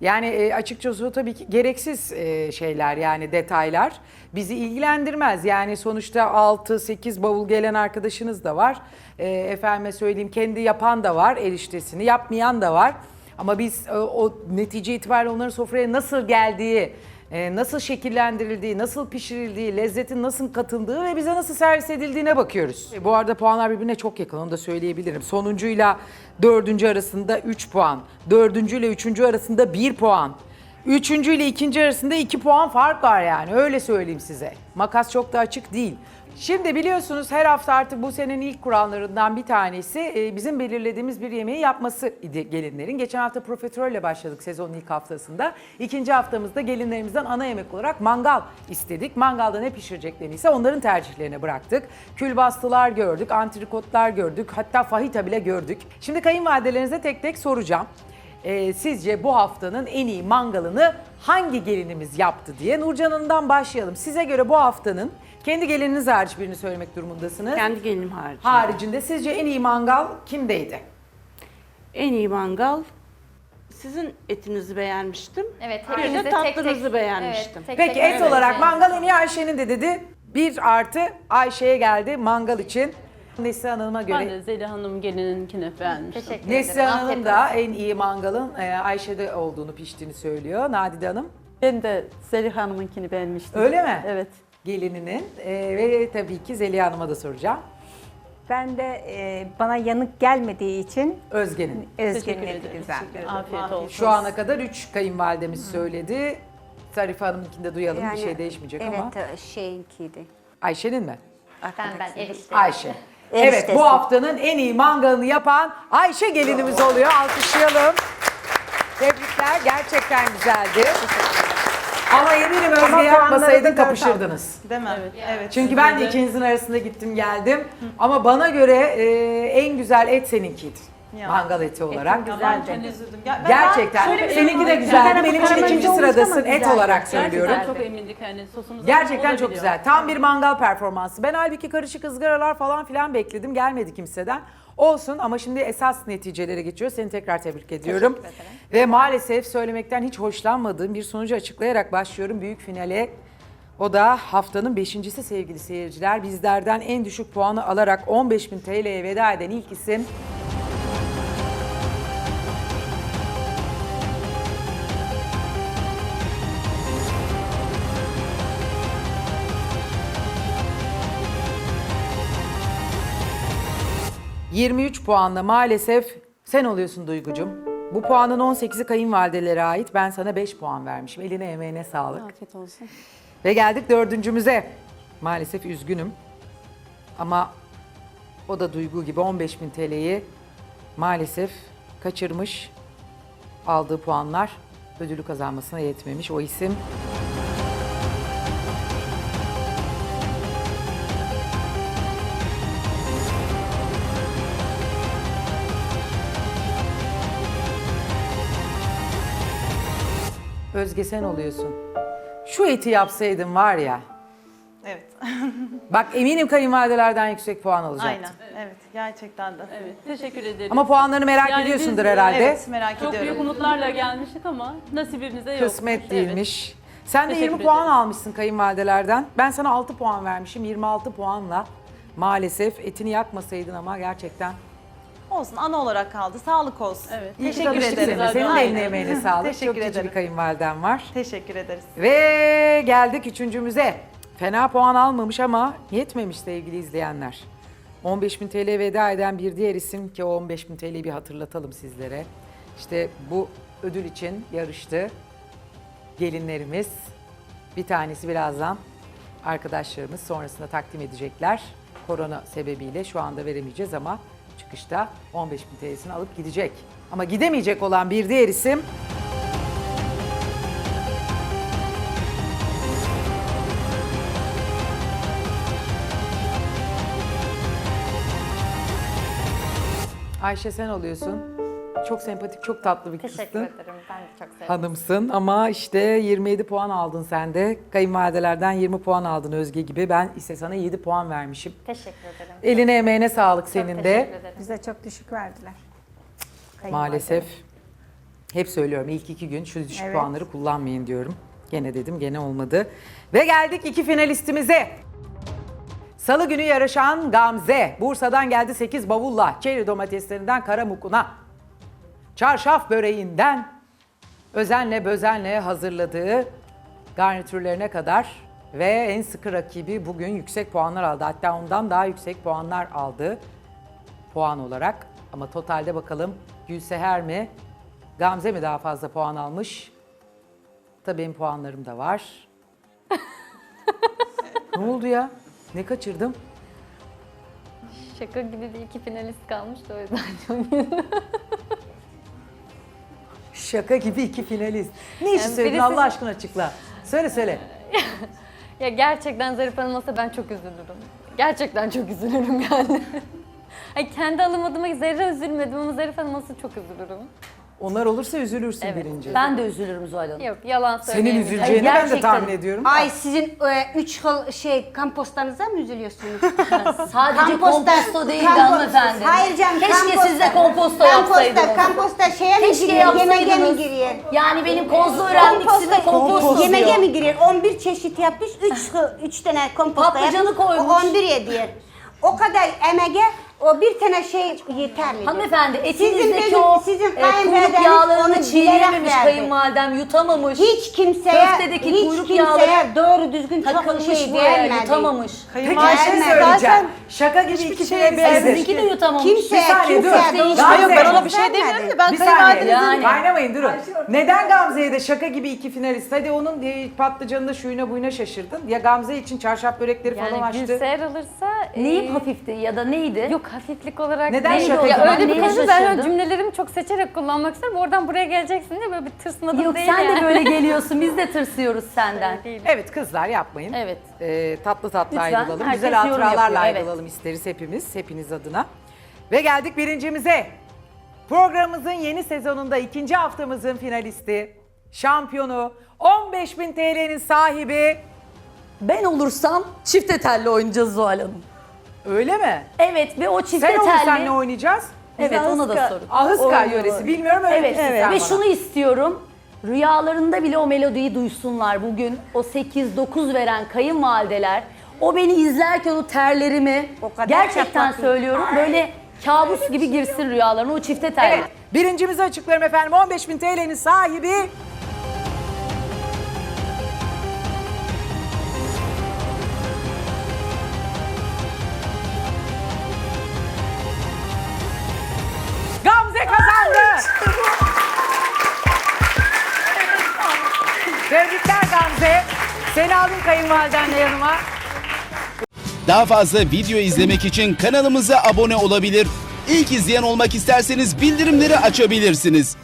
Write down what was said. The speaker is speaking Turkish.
Yani e, açıkçası tabii ki gereksiz e, şeyler yani detaylar bizi ilgilendirmez. Yani sonuçta 6-8 bavul gelen arkadaşınız da var. E, efendime söyleyeyim kendi yapan da var eriştesini yapmayan da var. Ama biz e, o netice itibariyle onların sofraya nasıl geldiği, e, nasıl şekillendirildiği, nasıl pişirildiği, lezzetin nasıl katıldığı ve bize nasıl servis edildiğine bakıyoruz. Bu arada puanlar birbirine çok yakın onu da söyleyebilirim. Sonuncuyla dördüncü arasında 3 puan, dördüncüyle üçüncü arasında 1 puan. Üçüncü ile ikinci arasında 2 puan fark var yani öyle söyleyeyim size. Makas çok da açık değil. Şimdi biliyorsunuz her hafta artık bu senenin ilk kurallarından bir tanesi e, bizim belirlediğimiz bir yemeği yapması idi gelinlerin. Geçen hafta profiterolle başladık sezonun ilk haftasında. İkinci haftamızda gelinlerimizden ana yemek olarak mangal istedik. Mangalda ne pişireceklerini ise onların tercihlerine bıraktık. Külbastılar gördük, antrikotlar gördük, hatta fahita bile gördük. Şimdi kayınvalidelerinize tek tek soracağım. Ee, sizce bu haftanın en iyi mangalını hangi gelinimiz yaptı diye Nurcan Hanım'dan başlayalım. Size göre bu haftanın kendi gelininiz hariç birini söylemek durumundasınız. Kendi gelinim hariç. Haricinde sizce en iyi mangal kimdeydi? En iyi mangal sizin etinizi beğenmiştim. Evet, Bir hepinize de tek tatlınızı tek- beğenmiştim. Evet, tek Peki tek et evet, olarak evet. mangal en iyi Ayşe'nin de dedi. Bir artı Ayşe'ye geldi mangal için. Neslihan Hanım'a Ben göre de Zeliha Hanım gelininkini beğenmiştim. Teşekkür ederim. Neslihan Hanım Afiyet da olsun. en iyi mangalın e, Ayşe'de olduğunu piştiğini söylüyor. Nadide Hanım Ben de Zeliha Hanım'ınkini beğenmiştim. öyle mi? Evet. Gelininin e, ve tabii ki Zeliha Hanım'a da soracağım. Ben de e, bana yanık gelmediği için Özge'nin. Özge'nin Teşekkür eti ederim. güzel. Afiyet olsun. Şu ana kadar 3 kayınvalidemiz söyledi. Zarife Hanım'ınkini de duyalım bir şey değişmeyecek evet, ama. Evet şeyinkiydi. Ayşe'nin mi? Ben ben erişte. Ayşe. Evet Eriştesi. bu haftanın en iyi mangalını yapan Ayşe gelinimiz oluyor. Alkışlayalım. Tebrikler gerçekten güzeldi. Ama eminim Özge puanları yapmasaydın kapışırdınız. Değil mi? Evet. Çünkü ben de ikinizin arasında gittim geldim. Ama bana göre e, en güzel et seninkiydi. Ya. Mangal eti olarak. Ya ben çok üzüldüm. Ya ben- Gerçekten. Şöyle bir Seninki de şey tarafı Benim için ikinci olmuş sıradasın ama et güzel. olarak söylüyorum. Gerçekten çok emindik hani sosunuz Gerçekten çok olabiliyor. güzel. Tam bir mangal performansı. Ben halbuki karışık ızgaralar falan filan bekledim. Gelmedi kimseden. Olsun ama şimdi esas neticelere geçiyor. Seni tekrar tebrik ediyorum. Ve maalesef söylemekten hiç hoşlanmadığım bir sonucu açıklayarak başlıyorum büyük finale. O da haftanın beşincisi sevgili seyirciler. Bizlerden en düşük puanı alarak 15.000 TL'ye veda eden ilk isim ...23 puanla maalesef sen oluyorsun Duygucum. Bu puanın 18'i kayınvalidelere ait. Ben sana 5 puan vermişim. Eline emeğine sağlık. Afiyet olsun. Ve geldik dördüncümüze. Maalesef üzgünüm. Ama o da Duygu gibi 15.000 TL'yi maalesef kaçırmış. Aldığı puanlar ödülü kazanmasına yetmemiş. O isim Özge sen oluyorsun. Şu eti yapsaydın var ya. Evet. Bak eminim kayınvalidelerden yüksek puan alacaktın. Aynen. Evet. Gerçekten de. Evet, teşekkür ederim. Ama puanlarını merak Yani ediyorsundur biz, herhalde. Evet. Merak çok büyük ediyorum. umutlarla gelmiştik ama nasibimize yok. Kısmet değilmiş. Sen de Teşekkür 20 puan almışsın kayınvalidelerden. Ben sana 6 puan vermişim. 26 puanla maalesef etini yakmasaydın ama gerçekten. Olsun. Ana olarak kaldı. Sağlık olsun. Evet. İyi ki Teşekkür tanıştık ederim. seninle. Senin de Aynen. eline emeğine sağlık. Teşekkür Çok cici ederim. bir kayınvaliden var. Teşekkür ederiz. Ve geldik üçüncümüze. Fena puan almamış ama yetmemiş sevgili izleyenler. 15.000 TL veda eden bir diğer isim ki o 15.000 TL'yi bir hatırlatalım sizlere. İşte bu ödül için yarıştı gelinlerimiz. Bir tanesi birazdan arkadaşlarımız sonrasında takdim edecekler. Korona sebebiyle şu anda veremeyeceğiz ama çıkışta 15.000 TL'sini alıp gidecek. Ama gidemeyecek olan bir diğer isim Ayşe sen oluyorsun. Çok sempatik, çok tatlı bir Teşekkür kızsın. ederim. Ben de çok sevdim. Hanımsın ama işte 27 puan aldın sen de. Kayınvalidelerden 20 puan aldın Özge gibi. Ben ise sana 7 puan vermişim. Teşekkür ederim. Eline emeğine sağlık Çok senin teşekkür de. ederim. Bize çok düşük verdiler. Maalesef. Hep söylüyorum ilk iki gün şu düşük Evet. puanları kullanmayın diyorum. Gene dedim gene olmadı. Ve geldik iki finalistimize. Salı günü yarışan Gamze. Bursa'dan geldi 8 bavulla. Çeri domateslerinden kara mukuna. Çarşaf böreğinden özenle bözenle hazırladığı garnitürlerine kadar ve en sıkı rakibi bugün yüksek puanlar aldı. Hatta ondan daha yüksek puanlar aldı puan olarak. Ama totalde bakalım Gülseher mi, Gamze mi daha fazla puan almış? Tabii benim puanlarım da var. ne oldu ya? Ne kaçırdım? Şaka gibi bir iki finalist kalmış da o yüzden çok. Şaka gibi iki finalist. Ne işi Yani söyledin birisi- Allah aşkına açıkla. Söyle söyle. Ya gerçekten Zarif Hanım olsa ben çok üzülürüm. Gerçekten çok üzülürüm yani. Ay kendi alamadığıma zerre üzülmedim ama Zarif Hanım olsa çok üzülürüm. Onlar olursa üzülürsün Evet. birinci. Ben de üzülürüm Zuhal Hanım. Yok yalan Senin söyleyemeyeceğim. üzüleceğini ben de gerçekten. tahmin ediyorum. Ay sizin e, üç hıl şey kompostanıza mı üzülüyorsunuz? Sadece komposto değildi kompost- hanımefendi. Hayır canım Keşke komposta. siz de komposto Komposta, yapsaydınız. komposta şeye mi Keşke giriyor, yemeğe mi yapsaydınız. giriyor? Yani benim kozlu öğrendiksinde komposto Yemeğe diyor. mi giriyor? 11 çeşit yapmış, 3 üç tane komposta Patlıcanı yapmış. koymuş. O 11 yediyor. O kadar emeğe o bir tane şey yeterli. Hanımefendi Sizin etinizdeki benim- o sizin e, kuyruk yağlarını onu çiğneyememiş kayınvalidem yutamamış. Hiç kimseye, Köftedeki hiç kuyruk kimseye yağları doğru düzgün çok takılmış şey buraya vermedi. yutamamış. Peki bir şey söyleyeceğim. zaten Şaka gibi iki şey. Ay, beğenmedim. sizinki de yutamamış. Kimseye, Bir saniye, dur. kimseye doğru Daha Yok yok, ben ona bir şey demiyorum ki ben Bir saniye. kayınvalidenizin Yani. Kaynamayın durun. Neden Gamze'ye de şaka gibi iki finalist? Hadi onun e, patlıcanında şuyuna buyuna şaşırdın. Ya Gamze için çarşaf börekleri falan Yani açtı. Gülseher alırsa... Neyi e, hafifti ya da neydi? Yok hafiflik olarak Neden değil. şaka Ya öyle bir konu ben cümlelerimi çok seçerek kullanmak istedim. Oradan buraya geleceksin diye böyle bir tırsmadım Yok değil sen yani. de böyle geliyorsun biz de tırsıyoruz senden. Değil. Evet kızlar yapmayın. Evet. Ee, tatlı tatlı Lütfen, ayrılalım. herkes Güzel hatıralarla yapıyor, evet. ayrılalım isteriz hepimiz. Hepiniz adına. Ve geldik birincimize. Programımızın yeni sezonunda ikinci haftamızın finalisti, şampiyonu, 15.000 TL'nin sahibi. Ben olursam çifte telli oynayacağız Zuhal Hanım. Öyle mi? Evet ve o çifte Sen olursan telli... ne oynayacağız? Evet ona da sorun. Ahıska yöresi. Bilmiyorum öyle Evet, misin ve bana? şunu istiyorum. Rüyalarında bile o melodiyi duysunlar bugün. O 8-9 veren kayınvalideler. O beni izlerken o terlerimi O kadar gerçekten söylüyorum. Böyle kabus gibi girsin rüyalarına o çifte telli. Evet. Birincimizi açıklarım efendim. 15.000 TL'nin sahibi kazandı. Tebrikler Gamze. Seni aldım kayınvalidenle yanıma. Daha fazla video izlemek için kanalımıza abone olabilir. İlk izleyen olmak isterseniz bildirimleri açabilirsiniz.